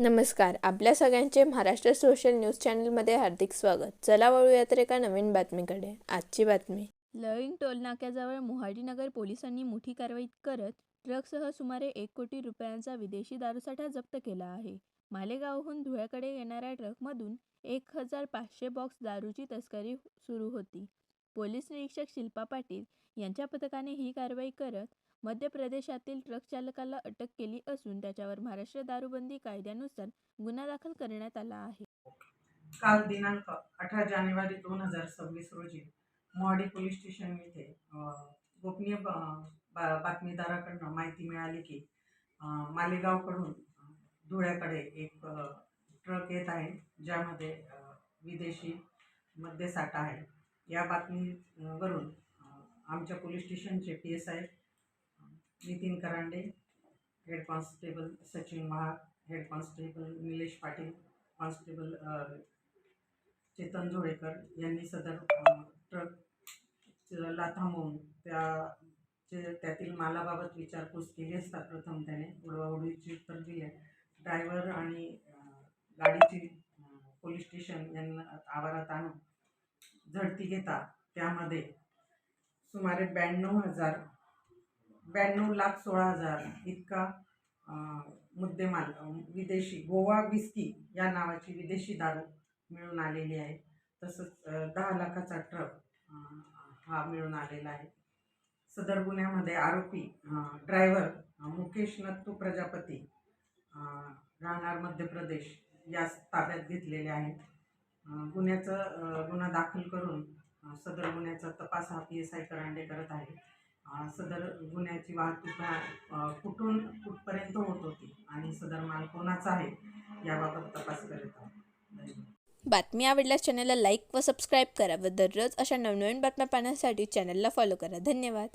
नमस्कार. आपल्या सगळ्यांचे महाराष्ट्र सोशल न्यूज चॅनलमध्ये हार्दिक स्वागत. चला वळूया तर एका नवीन बातमीकडे. आजची बातमी. लळिंग टोलनाक्याजवळ मोहाडीनगर पोलिसांनी मोठी कारवाई करत ट्रकसह सुमारे एक कोटी रुपयांचा विदेशी दारूसाठा जप्त केला आहे. मालेगावहून धुळ्याकडे येणाऱ्या ट्रकमधून एक हजार पाचशे बॉक्स दारूची तस्करी सुरू होती. पोलीस निरीक्षक शिल्पा पाटील यांच्या पथकाने ही कारवाई करत मध्य प्रदेशातील ट्रक चालकाला अटक केली असून त्याच्यावर महाराष्ट्र दारूबंदी कायद्यानुसार गुन्हा दाखल करण्यात आला आहे. काल दिनांक अठरा जानेवारी दोन हजार सव्वीस रोजी मोहाडी पोलीस स्टेशन येथे गोपनीय बा- बातमीदाराकडनं माहिती मिळाली की मालेगावकडून धुळ्याकडे एक ट्रक येत आहे ज्यामध्ये विदेशी मद्यसाठा आहे. या बातमीवरून आमच्या पोलीस स्टेशनचे P S I Nitin Karande head constable Sachin Mahag head constable Nilesh Patil constable Chetan Jodekar यांनी सदर ट्रक ला थांबवून त्याचे त्यातील मालाबाबत विचारपूस केली असता प्रथम त्याने उडवाउडीची उत्तर दिले. ड्रायव्हर आणि गाडीची पोलीस स्टेशन यांना आवारात आणून झडती घेतात. त्यामध्ये सुमारे ब्याण्णव हजार ब्याण्णव लाख सोळा हजार इतका मुद्देमाल विदेशी गोवा विस्की या नावाची विदेशी दारू मिळून आलेली आहे. तसंच दहा लाखाचा ट्रक हा मिळून आलेला आहे. सदर गुन्ह्यामध्ये आरोपी ड्रायव्हर मुकेश नत्तू प्रजापती राहणार मध्य प्रदेश यास ताब्यात घेतलेले आहेत. गुन्ह्याचं गुन्हा दाखल करून सदर गुन्ह्याचा तपास हा पी एस आय करांडे करत आहे. सदर गुन्ह्याची वाहतूक हा, कुठून कुठपर्यंत होत होती आणि सदर माल कोणाचा आहे याबाबत तपास करत आहे बातमी आवडल्यास चॅनलला लाईक व सबस्क्राईब करा व दररोज अशा नवनवीन बातम्या पाहण्यासाठी चॅनलला फॉलो करा. धन्यवाद.